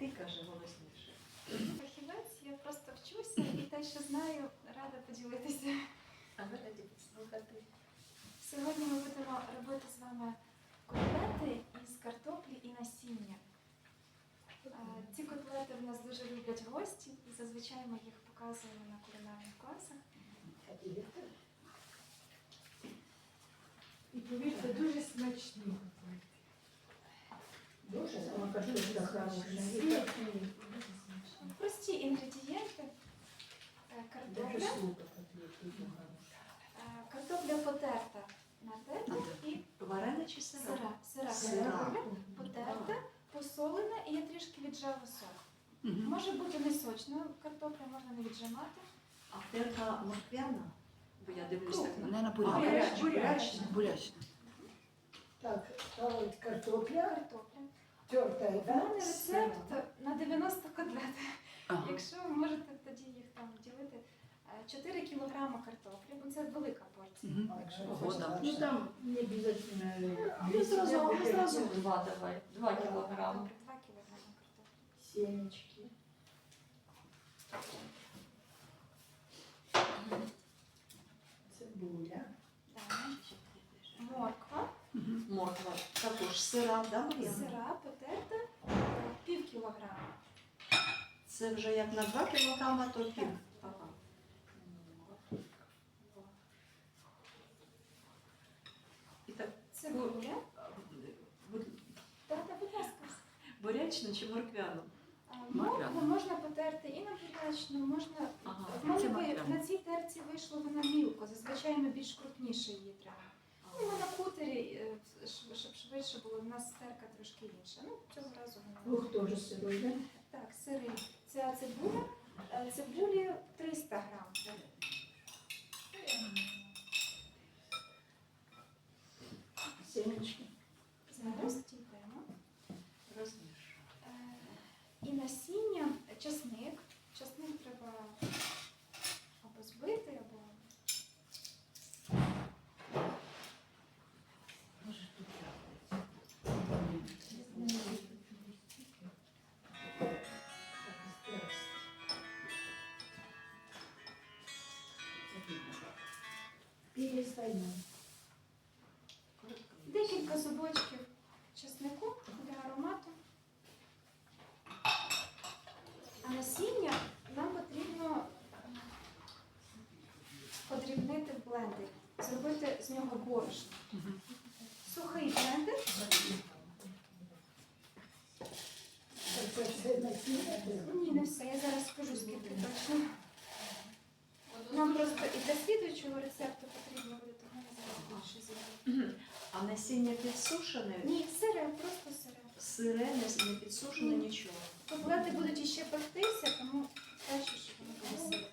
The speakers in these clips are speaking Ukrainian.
ти каже голосніше. Фахівець, я просто вчуся і те, що знаю, рада поділитися. А ми раді послухати. Сьогодні ми будемо робити з вами котлети із картоплі і насіння. Ці котлети в нас дуже люблять гості, і зазвичай ми їх показуємо на кулінарних класах. І повірте, дуже смачні. Прості інгредієнти. Картопля, картопля потерта на терку і Варена чи сира? сира. Потерта, посолена і я трішки віджала сок. Може бути не сочною картопля, можна не віджимати. А терка морквяна? Бо я дивлюсь так на Не на бурячна, бурячна. Так, картопля, Картопля. Тертая, У да? мене рецепт на 90 котлет. Ага. Якщо ви можете тоді їх там ділити. Е, 4 кілограми картоплі, бо це велика порція. Мгм. Якщо Ого, ви Ну там не обязательно Ну, зразу, грамм, зразу два давай, два кілограми. Добре, 2 кілограми картоплі. семечки. Цибуля. Морква, також сира, да, Мар'яна? сира потерта, пів кілограма. Це вже як на 2 кілограма, то пів. Ага. І так, Цибуля. будь- Так, будь ласка. чи морквяну? Е, Моркву можна потерти і на бурячну, можна Ага. В Це ви- морквяна. на цій терці вийшло вона мілко, зазвичай ми більш крупніше її треба. Ну, ми на кутері, е, щоб швидше було, у нас терка трошки інша. Ну, цього разу вона. Лук тоже сырой, да? Так, сири. Ця цибуля, е, цибулі 300 грам. Семечки. Зараз дійдемо. Розмішую. Е, І насіння, часник. Перестаем. декілька зубочків чеснику для аромату. А насіння нам потрібно подрібнити в блендері, зробити з нього борошно. Мгм. Сухий блендер. Это все насильно было. Ні, не все. Я зараз скажу, скільки точно. Нам просто і для слідуючого рецепту потрібно буде, тому я зараз більше зроблю. Мгм. А насіння підсушене? Ні, сире, просто сире. Сире, не- не підсушене, Ні. нічого. Котлети будуть іще пектися, тому краще, щоб воно було сире.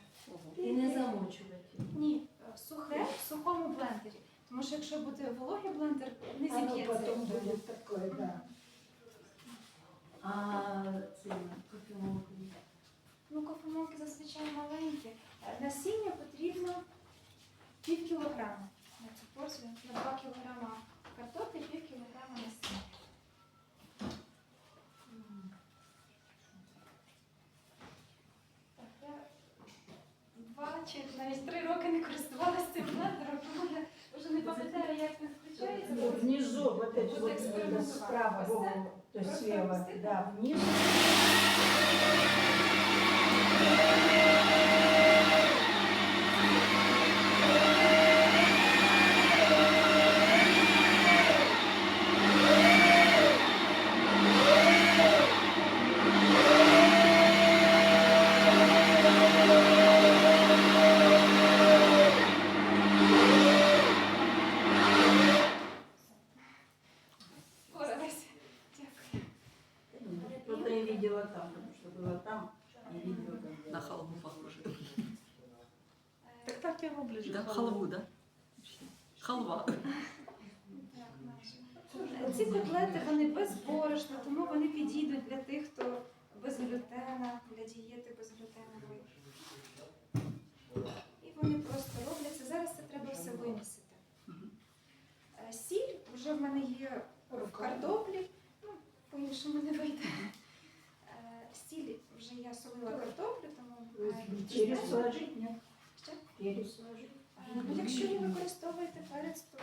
І не замочувати. Ні, е, сухе в сухому блендері. Тому що якщо буде вологий блендер, не Оно зіб'ється. потом будет такое, да. А це кофемолку? Ну, кофемолки зазвичай маленькі. Насіння потрібно пів кілограма вот это Вот вот экспериментовать. это справа, Просто- во, то есть просто слева, просто да, вниз. Просто там, потому что было там, и видела там. На халву похоже. Так так я роблю. Да? халву. Да? Халва. Ці котлети вони без борошна, тому вони підійдуть для тих, хто без глютена, для дієти безглютенової. І вони просто робляться. Зараз це треба все вимісити. Е, Сіль вже в мене є в картоплі, ну, по-іншому не вийде. Сложить, нет? Що? Перец сложить. Е, Ну, якщо ви використовуєте перець, то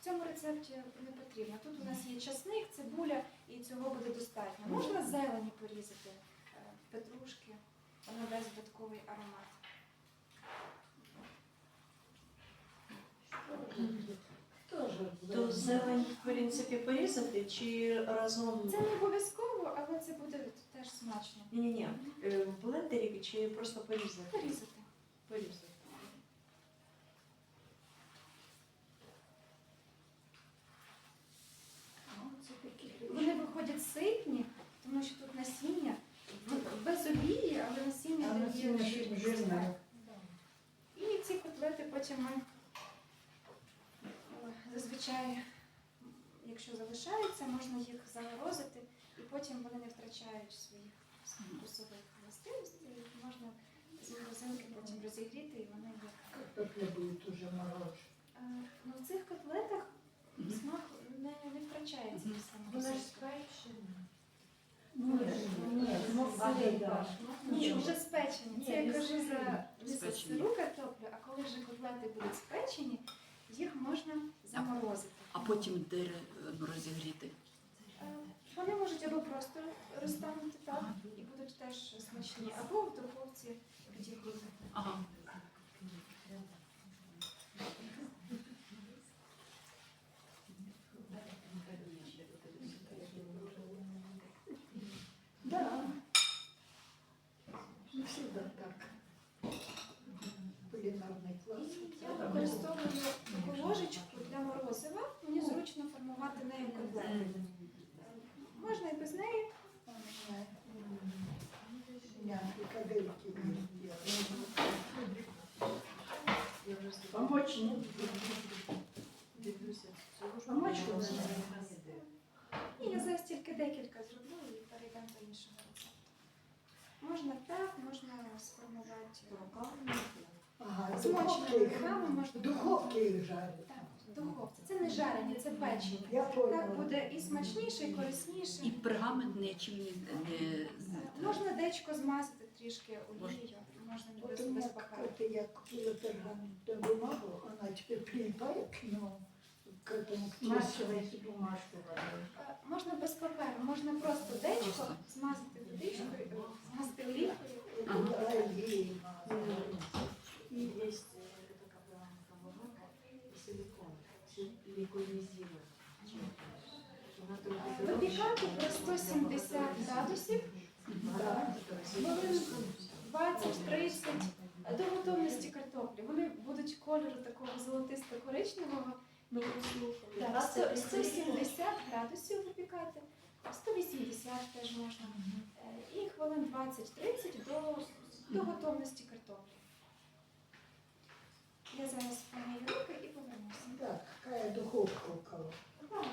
в цьому рецепті не потрібно. Тут у нас є часник, цибуля, і цього буде достатньо. Можна зелені порізати, е, петрушки, воно дасть додатковий аромат. То зелень, в принципі, порізати чи разом? Це не обов'язково, але це буде теж смачно. Ні-ні-ні, е, в блендері чи просто порізати? Порізати. Порізати. Ну, це такі Вони виходять ситні, тому що тут насіння в- без олії, але насіння А дає насіння жирне. І ці котлети потім ми е, зазвичай, якщо залишаються, можна їх заморозити, і потім вони не втрачають своїх вкусових властивостей. Їх Можна з морозилки потім розігріти, і вони як. Картопля будет уже морожена. Е, Ну, в цих котлетах смак не, не втрачається після Вона ж спечена. Ні, ні, ну. Ні, вже спечені. Це я кажу за сиру картоплю, а коли вже котлети будуть спечені, їх можна заморозити. А потім де е, розігріти. Вони можуть або просто розтанути так і будуть теж смачні, або в духовці підігріти. Ага. Да. Не всегда так. Кулинарный класс. Я використовую таку ложечку для морозива. Мені зручно формувати нею котлети. Можна і без неї. Я и кадельки не делаю. Я вже з- Помочь дивлюся. Помочь мені вам? не Ні, я зараз тільки декілька зроблю і перейдемо до іншого рецепту. Можна так, можна сформувати Руками. Ага, смоченими духовке руками, можна в духовке их. Так, в духовці. Це не жарення, це печення. Я поняла. Так буде і смачніше, і корисніше. І пергамент не, не Е, Можна дечко змазати трішки олією, можна Вот без, у без меня паперу. какой-то, я купила пергаментную бумагу, она теперь прилипает к нему, к этому, к Смачивайте тесту. бумажку водою. Е, Можна без паперу, можна просто дечко Просто. змазати водичкою, е, змазати олійкою. Ага. Да, и И есть э, это как бы бумага и силикон. Силиконизировать. Вона трохи Випікати при 170 градусів, Да. хвилин Кольору такого золотисто-коричневого. Так, 100 170 градусів випікати, 180 теж можна. Е, І хвилин 20-30 до, до готовності картоплі. Я зараз помию руки і повернуся. Да, какая духовка у кого. Так.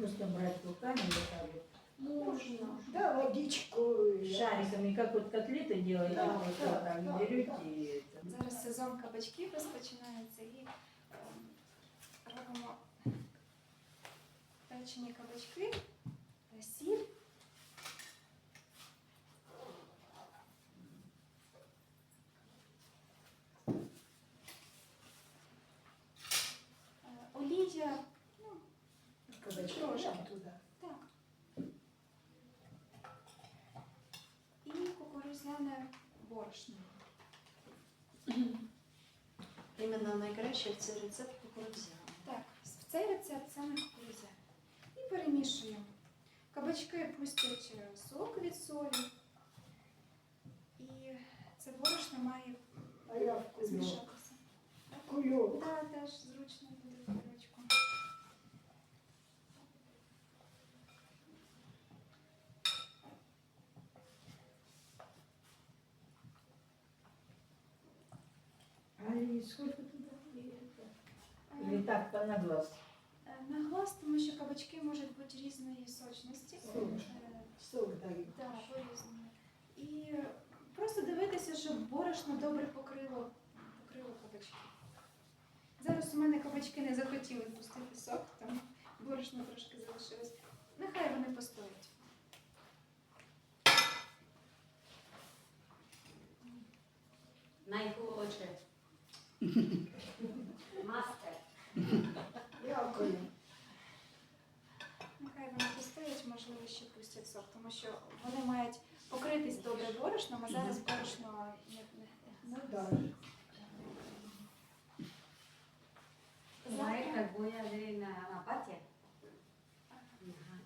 просто брать руками вот так вот. Можна. Да, водичку. и- Шариками, как вот котлеты делаете, Да, вот да, вот так да, берете да. и это. Зараз сезон кабачків розпочинається і ем, робимо печені кабачки, е, сіль. Е, Олія, Найкраще цей рецепт кукурудзяна. Так, в цей рецепт саме кукурудзя. І перемішуємо. Кабачки пустять е, сок від солі. І це борошно має А я в кулек. змішатися. Кулек. Так, теж зручно буде в кульочку. А и сколько туда? И это? Е, Или так, по на глаз. е, На глаз, тому що кабачки можуть бути різної сочності. Сок. Е, Дают. Так, по-різному. І просто дивитися, щоб борошно добре покрило, покрило кабачки. Зараз у мене кабачки не захотіли пустити сок, там борошно трошки залишилось. Нехай вони постоять. Найхолодше. Мастер. Дякую. Нехай вони постоять, ще тому що вони мають покритись добре борошном, а зараз борошно не, не, Ну да. ¿Sabes Завтра que voy a ver en Amapatia?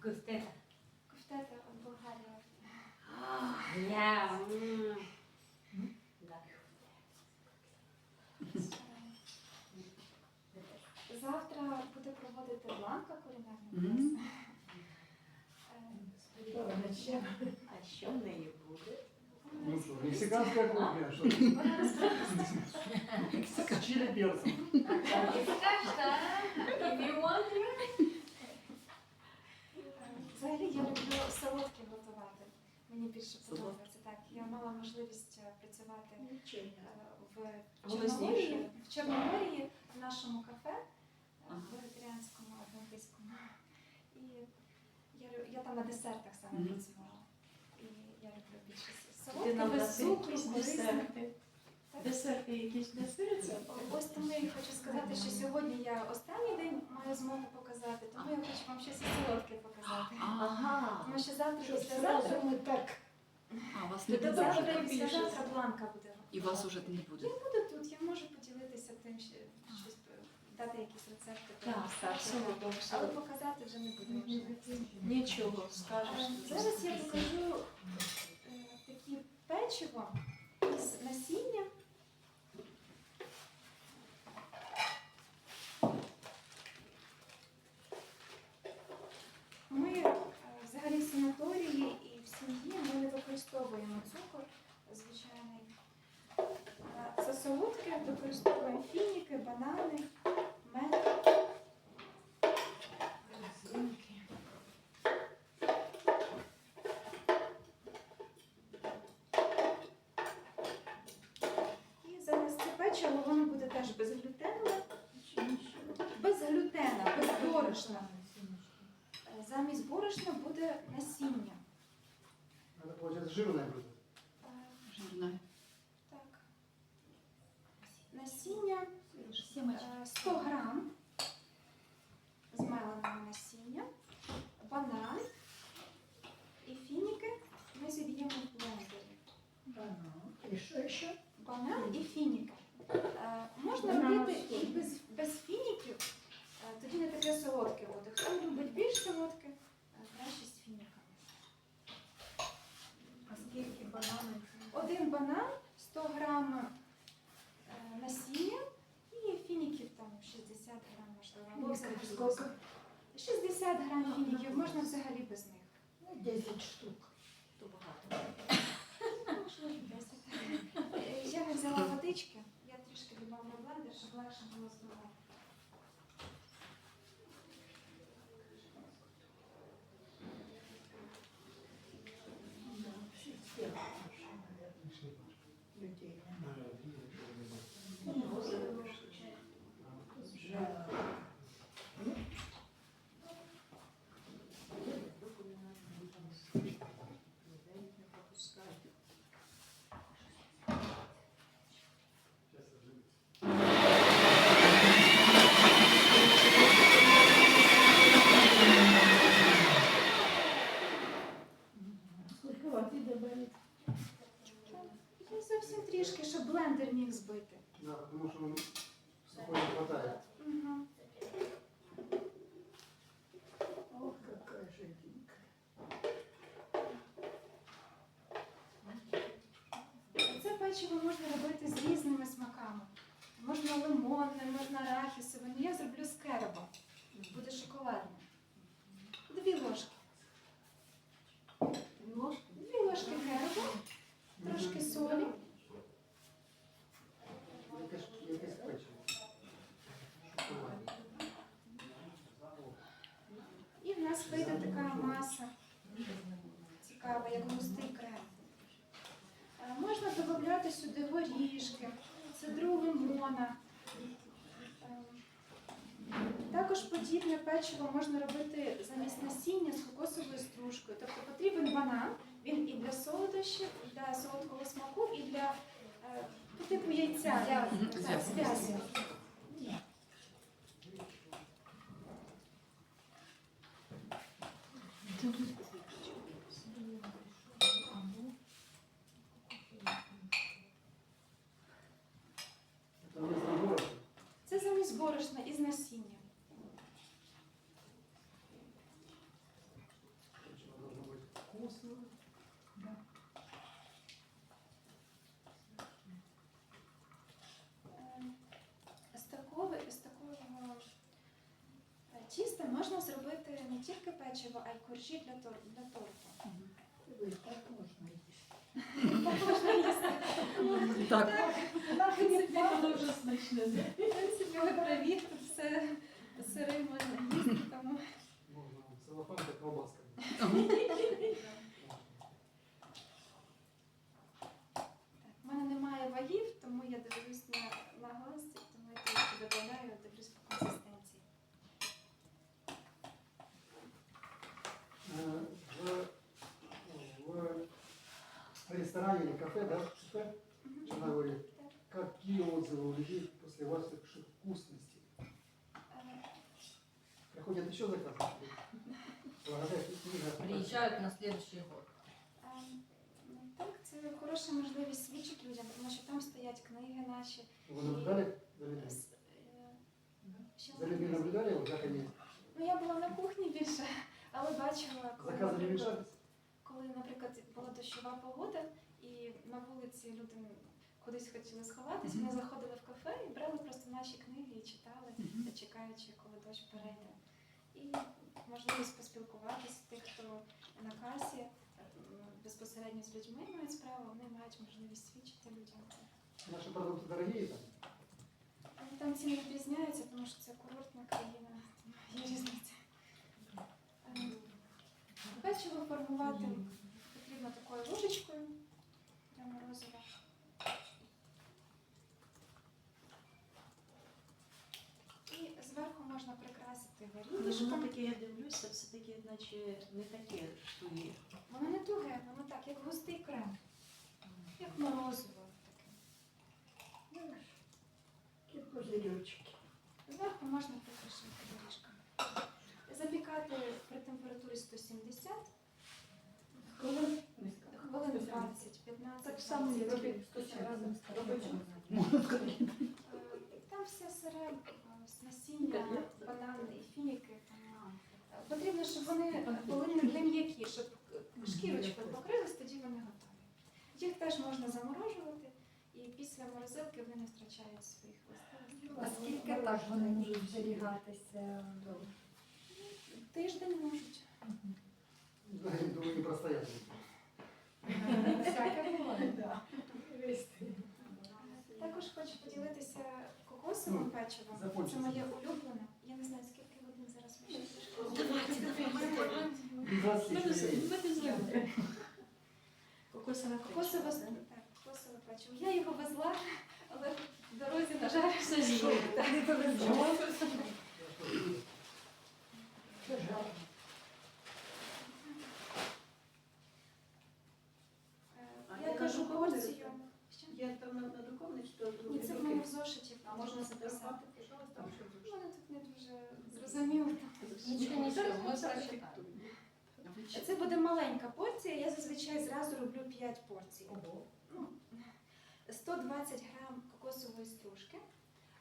Gusteta. кофтета в Болгарії. Mm. Завтра буде проводити Бланка кулінарний клас. А що в неї буде? Ну что, мексиканская кухня, розповість. с чили перцем. You. Взагалі я люблю солодкі готувати. Мені більше подобається. Так, я мала можливість е, працювати е, в. Чорноморії, в Чорноморії в нашому кафе е, Ага. вегетаріанському, адвентистському. І я, там на десертах саме Мгм. працювала. І я люблю більше Ти солодке, без цукру, якісь корисне. десерти? Десерти якісь даси Ось тому я хочу сказати, що сьогодні я останній день маю змогу показати, тому я хочу вам щось солодке показати. А, Тому що завтра, Щоб післязавтра, сразу мы так а вас не буде завтра завтра, бланка буде. І вас уже не буде. Я буду тут, я можу поділитися тим, що дати якісь рецепти. Так, так, Але показати вже не буду. Вже. Нічого, скажеш. Е, Зараз я покажу е, такі печиво із насіння. Ми е, взагалі в санаторії і в сім'ї ми не використовуємо цукор звичайний. Е, За солодке використовуємо фініки, банани, мед. І зараз це печиво воно буде теж безглютенове. Без глютена, Замість борошна буде насіння. Получается жирное блюдо. Е, Жирна. Так. Насіння Сімочка. е, 100 грам змеленого насіння, банан і фініки ми зіб'ємо в блендері. банан. И что еще? Банан і фініки. Е, Можна Банан робити і солодкий. без, без фініків, е, тоді не таке солодке буде. Хто любить більш солодке, е, краще з фініками. А скільки бананів? Один банан, 100 грам е, насіння і фініків там 60 грам, можливо. або взагалі без Сколько? них. 60 грам фініків, можна взагалі без них. Ну, 10 штук. То багато. Можливо, 10. Е, Я не взяла водички, я трішки додавлю блендер, щоб легше було збивати. Да, все сделано уже, наверное. Людей нема. Жалко. Сколько воды добавить? Я зовсім трішки, щоб блендер міг збити. Да, потому что он сухой не хватает. Угу. Ох, какая жиденькая. Це печиво можна робити з різними смаками. Можна лимонне, можна арахісове. Я зроблю з керебом. Буде шоколадне. Дві ложки. Ложки? Дві ложки керебу, трошки солі. Якесь, якесь печиво. Шоколадне. І в нас вийде така маса цікава, як густий крем. Е, Можна додати сюди горішки, цедру лимона, е, Сирне печиво можна робити замість насіння з кокосовою стружкою. Тобто потрібен банан, він і для солодощів, і для солодкого смаку, і для е, по типу яйця, для зв'язку. зв'язки. Это вместо борошна. Це замість борошна із насіння. Печиво должно быть вкусно. Е, З такого, з такого е, тіста можна зробити не тільки печиво, а й коржі для, тор, для торту. Ви так можна їсти. Так, Так, воно вже смачне. В принципі, ви праві, тут все сири можна їсти, тому Можна целлофан как колбаска. кафе, да, в кафе, Мгм. жена говорит, какие отзывы у людей после ваших вкусностей? Е, Приходят еще заказы? Благодаря книга. Приезжают на следующий год. е, ну, Так, це хороша можливість свідчити людям, тому що там стоять книги наші. Вы наблюдали за людьми? С- е, ще За людьми наблюдали, вот как они Ну, я була на кухні більше, але бачила, коли, заказы не наприклад, мешались? коли, наприклад, була дощова погода, і на вулиці люди кудись хотіли сховатись, вони заходили в кафе і брали просто наші книги і читали, чекаючи, коли дощ перейде. І можливість поспілкуватися тих, хто на касі безпосередньо з людьми мають справу, вони мають можливість свідчити людям. Наши продукты дорогие там? Там ціни відрізняються, тому що це курортна країна, тому є різниця. Е, Печиво формувати потрібно такою ложечкою для морозива. І зверху можна прикрасити Але воно таке, я дивлюся, все таке, наче не таке тугі. Воно не туге, воно так, як густий крем, як морозиво таке. Такі козирючки. Зверху можна прикрашати горішками. Запікати при температурі 170 Коли хвилин 20-15. Так само 20. робить разом. Е, Там все сире, е, насіння, банани і фініки. Е, Потрібно, щоб вони були не м'які, щоб е, шкірочкою покрились, тоді вони готові. Їх теж можна заморожувати, і після морозилки вони не втрачають своїх властивостей. А скільки так вони можуть зберігатися? Тиждень можуть. Думаю, не простоят. Всяке буває. Також хочу поділитися кокосовим Ну, печивом. Це моє улюблене. Я не знаю, скільки годин зараз ще Кокосове Кокосове, печиво, кокосове печиво. Я його везла, але в дорозі, на жаль, все з'їло. Не повезло. Це жарко. Е, Я кажу порцію. Що? Я там надруковано, что Ні, це в мене в зошиті. А можна записати. записати, пожалуйста, там що У мене тут не дуже зрозуміло. Нічого, нічого, ми прочитаємо. Це буде маленька порція. Я зазвичай зразу роблю 5 порцій. Ну, 120 грам кокосової стружки,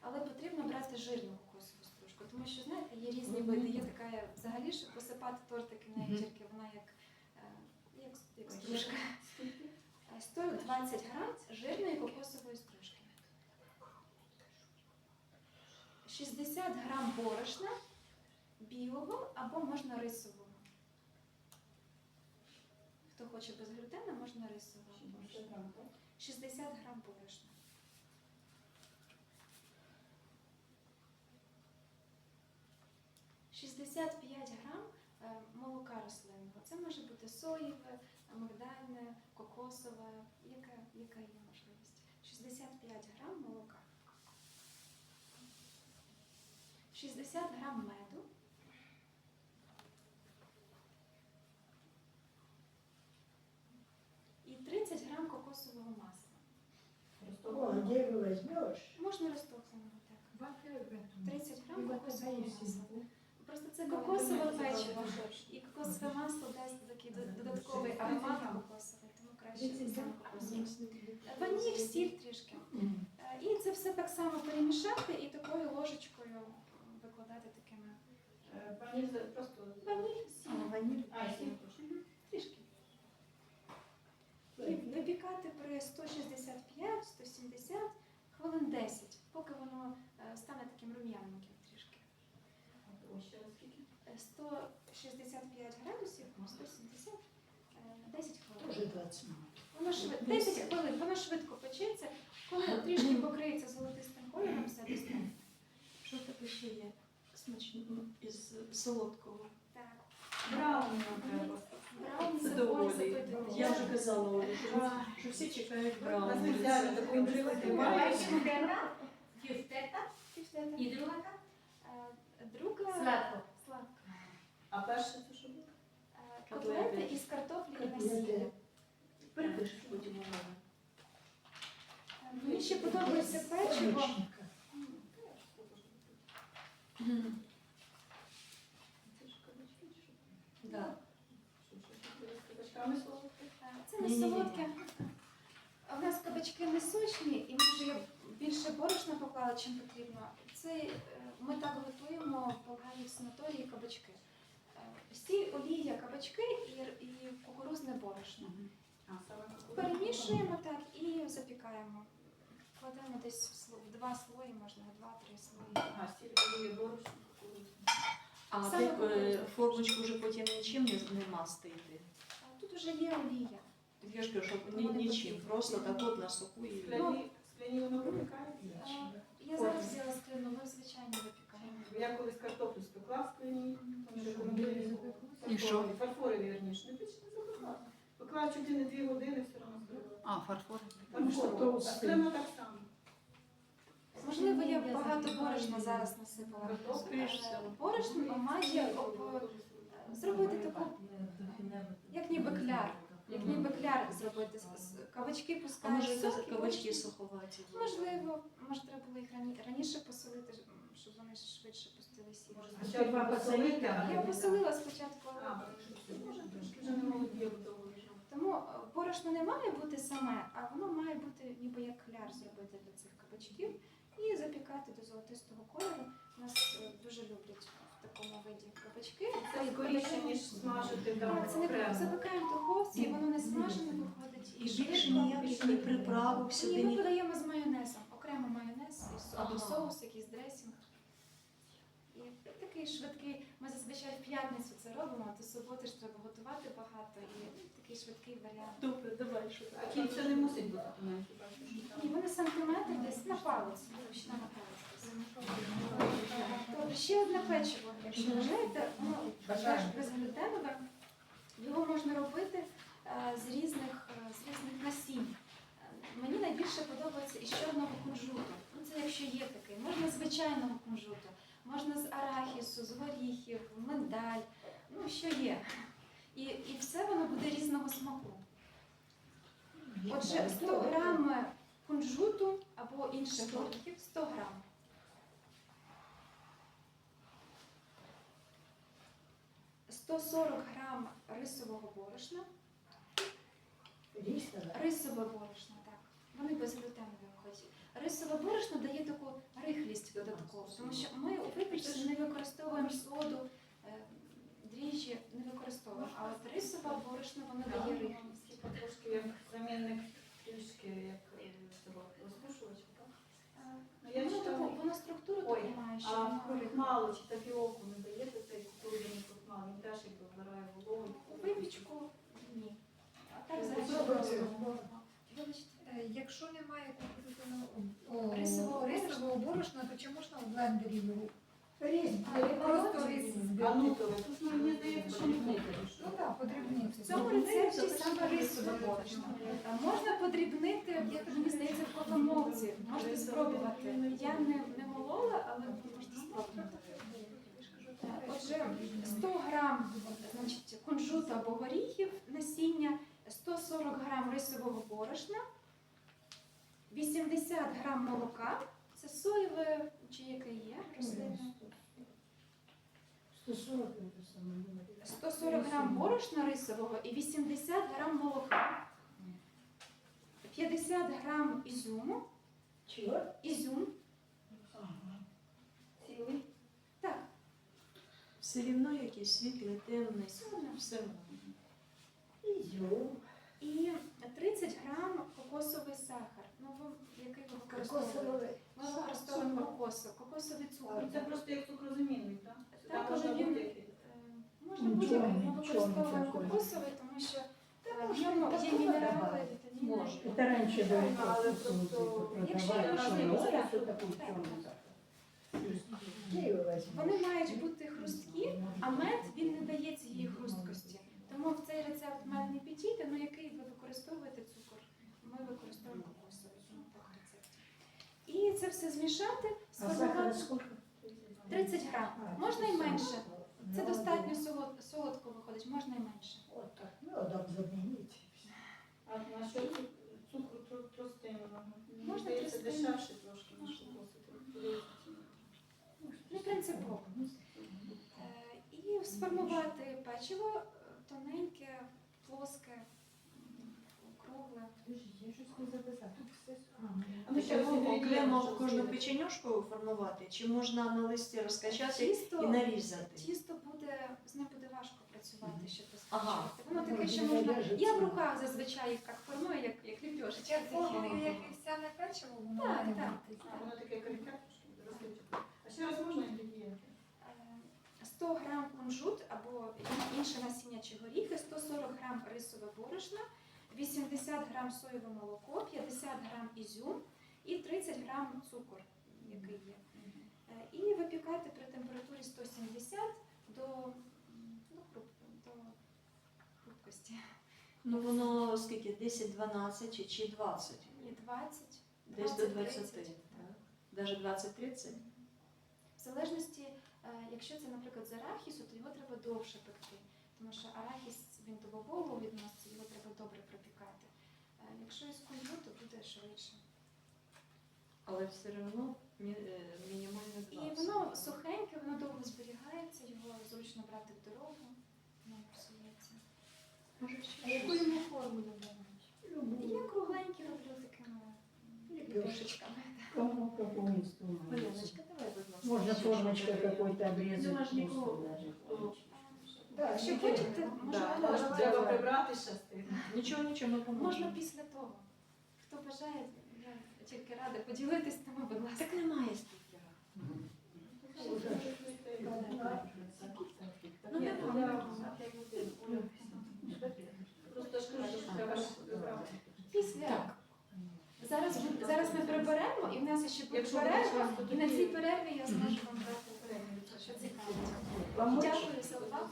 але потрібно брати жирну кокосову стружку, тому що знаєте, є різні види. Є така взагалі, що посипати тортики в неї тільки вона як, е, як, як стружка. Е, 120 грам жирної кокосової стружки. 60 грам борошна білого або можна рисового. Хто хоче без глютена, можна рисового борошна. 60 грам борошна. Шістдесят п'ять грам е, молока рослинного. Це може бути соєве, мигдальне, кокосове, яка, яка є можливість. 65 грам молока. 60 грам меду. І 30 грам кокосового масла. О, де ви візьмеш? Можна розтопленого, так. 30 грам кокосового масла. Просто це кокосове печиво. І кокосове масло дасть такий додатковий аромат кокосовий, тому краще саме кокосове. Ваніль, сіль трішки. Е, і це все так само перемішати і такою ложечкою викладати такими. Е, Пані за- просто Ваніль, сіль. Ваніль. А, сіль. Трішки. І випікати при 165-170 хвилин 10, поки воно е, стане таким рум'яненьким трішки. Ось ще раз скільки? Е, 165 градусів, 170 е, 10 хвилин. Тоже 20 минут. Воно швидко, 10 хвилин, воно швидко печеться, коли трішки покриється золотистим кольором, все достатньо. Що таке ще є? Смачно із солодкого. Так. Брауні нам треба. Брауні Це доволі. Я вже казала Олі, що, що всі чекають брауні. спеціально таку інтригу тримають. Кюфтета, кюфтета і друга Е, Друга Сладко. сладка. А перше це що було? Е, Котлети. Із картоплі і насіння. Перепишеш потім у мене. Мені ще подобається печиво. Срочненько. Це ж кабачки чи що? Да. Це не солодке. У нас кабачки не сочні, і може я більше борошна поклала, чим потрібно. Це е, ми так готуємо в Болгарії в санаторії кабачки. Е, Сіль, олія, кабачки і, і кукурузне борошно. Перемішуємо так і запікаємо. Кладемо десь в сло- в два слої, можна два-три слої. А, борошно. А Саме ти е, формочку вже потім нічим не, не мастити. А Тут вже є олія. Так я ж кажу, щоб ні, нічим, просто так от на соку і... Скляні, скляні воно? Е, Я зараз взяла скляну, ми звичайно випікаємо. Я колись картоплю спекла в скляні, рекомендую. І що? Фарфорові, Фарфорові, вірніше. Не печі, не запекла. Пекла чуть ли не дві години, все одно збила. А, фарфор. А скляна так само. Можливо, я багато борошна зараз насипала. Картоплю. Е, Борошно має об- зробити таку, як ніби кляр. Як ніби кляр зробити. Кабачки А пускають може сок, і кабачки суховаті? Можливо, може треба було їх рані- раніше посолити, щоб вони швидше пустили сіль. Спочатку посолити, а Я посолила спочатку. А, може трошки вже не. Тому е, борошно не має бути саме, а воно має бути ніби як кляр зробити для цих кабачків і запікати до золотистого кольору. Нас е, дуже люблять в такому виді кабачки. Це скоріше, ніж смажити там це не окремо. запікаємо в духовці, і воно не смажене виходить. І більше ніяких ні приправок Ні, сюди, ми ні... подаємо з майонезом, окремо майонез і со- або Ага. соус, якийсь дресінг. І такий швидкий, ми зазвичай в п'ятницю це робимо, а до суботи ж треба готувати багато і такий швидкий варіант. Добре, давай, що А кільця не мусить бути бачиш, Ні, вони сантиметр десь на палець, точно на палець. Добре, ще одне печиво, якщо бажаєте, воно теж безглютенове. Його можна робити е, з різних, е, з різних насінь. Е, Мені найбільше подобається із чорного кунжуту. Ну, це якщо є такий. Можна з звичайного кунжуту, можна з арахісу, з горіхів, миндаль, ну що є. І, і все воно буде різного смаку. Отже, 100 грам кунжуту або інших горіхів 100 грам. Сто сорок грам рисового борошна. Рисове борошно, так. Вони безглютенові виходять. Рисове борошно дає таку рихлість додаткову, тому що ми у випічці не використовуємо соду, е, дріжджі не використовуємо. А от рисове борошно воно дає рихлість. Типа трошки як замінник, трішки як е, цього розпушувача, так? Е, Ну, я Воно читала- таку, воно структуру Ой, таку має, що А воно крохмалу чи тапіоку не даєте цей кукурудзяний крохмал? Він теж якби вбирає вологу. У випічку ні. А так Добре. завжди. Вибачте. Е, Якщо немає кукурудзяного Рисового рисового борошна, то чи можна в блендері його? Рис, Просто рис А збити? то тут мені здається, що не буде. Ну так, подрібнити. В цьому рецепті саме борошно. Е, Можна подрібнити, як мені здається, в кофемолці. Можете спробувати. Я не, не молола, але можете спробувати. Отже, 100 грам значить, кунжуту або горіхів, насіння, 140 грам рисового борошна, 80 грам молока, це 40 соєве чи яке є рослинне. 140 это ну, 140 грам борошна рисового і 80 грам молока. 50 грам ізюму. Чего? Ізюм. Ага. Цілий. Так, Все рівно якийсь світлий, темний. все одно. Все одно. І 30 грам кокосовий сахар. Ну, який ви використовуєте? Кокосовый. Ми використовуємо кокосу, кокосовий цукор. Це просто як цукрозамінник, так? Так, Там але можна він будь-який. е, можна Ну, будь-який. чорний, Ми використовуємо чорний такий. кокосовий, тому що е, в можна ньому є такого мінерали, добавити. вітаміни. Можна. Это раньше были Але просто просто, якщо продавали, я что не ну, знаю, что такое так. черный сахар. Где его возьмешь? Вони мають бути хрусткі, а мед він не дає цієї хрусткості. Тому в цей рецепт мед не підійде, ну який ви використовуєте цукор. Ми використовуємо І це все змішати, сформувати 30 грам. Можна і менше. Це Ну, достатньо солод- солодко виходить, можна і менше. Вот так, медом заменить. А на що цукру тро- Можна тростину. дешевше трошки, ніж. Не принципово. Е, І сформувати печиво е, тоненьке, плоске, кругле. А ми ще Ну, окремо кожну печенюшку формувати, чи можна на листі розкачати і Тісто, нарізати? тісто буде, з ним буде важко працювати, щоб Ага. розкачувати. Воно таке, що можна. Я в руках зазвичай їх так формую, як, як ліпьошечки. Як вівсяне печиво, воно Так, має так. бути. А, Воно таке карикатушки, розкричати. А ще раз можна інгредієнти? Е, 100 грам кунжут або інше насіння чи горіхи, 140 грам рисове борошно, 80 грам соєве молоко, 50 грам ізюм і 30 грам цукор, який є. Е, І випікати при температурі 170 до, до, хруп, до хрупкості. Ну воно скільки? 10-12 чи, чи 20? І 20, Десь до 20. 20-30. так? Даже 20-30? В залежності, е, якщо це, наприклад, з арахісу, то його треба довше пекти, тому що арахіс він до бобового відноситься, його треба добре пропікати. Е, Якщо із кунжуту, то буде швидше. Але все одно е, І воно сухеньке, воно довго зберігається, його зручно брати в дорогу, воно не псується. Може, А ще яку йому форму надають? Я кругленькі роблю такими ліпешечками. Кому? Поляночка, давай, будь ласка. Можно ще Да, Якщо хочете, може, Да, Може, треба прибрати ще тих? Нічого, нічого, ми поможемо. можна після того. Хто бажає, я тільки рада поділитись, тому, будь ласка. Так немає стікера. Ну, Ні, ну, Просто ж кажу, що треба ж прибрати. Після. Зараз, ми- зараз ми приберемо, і в нас ще буде Якщо буде перерва, час, то і на тоді- цій перерві я зможу вам дати перерву, що цікаво. Помочь? Дякую.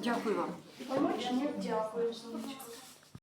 Дякую вам. Дякую.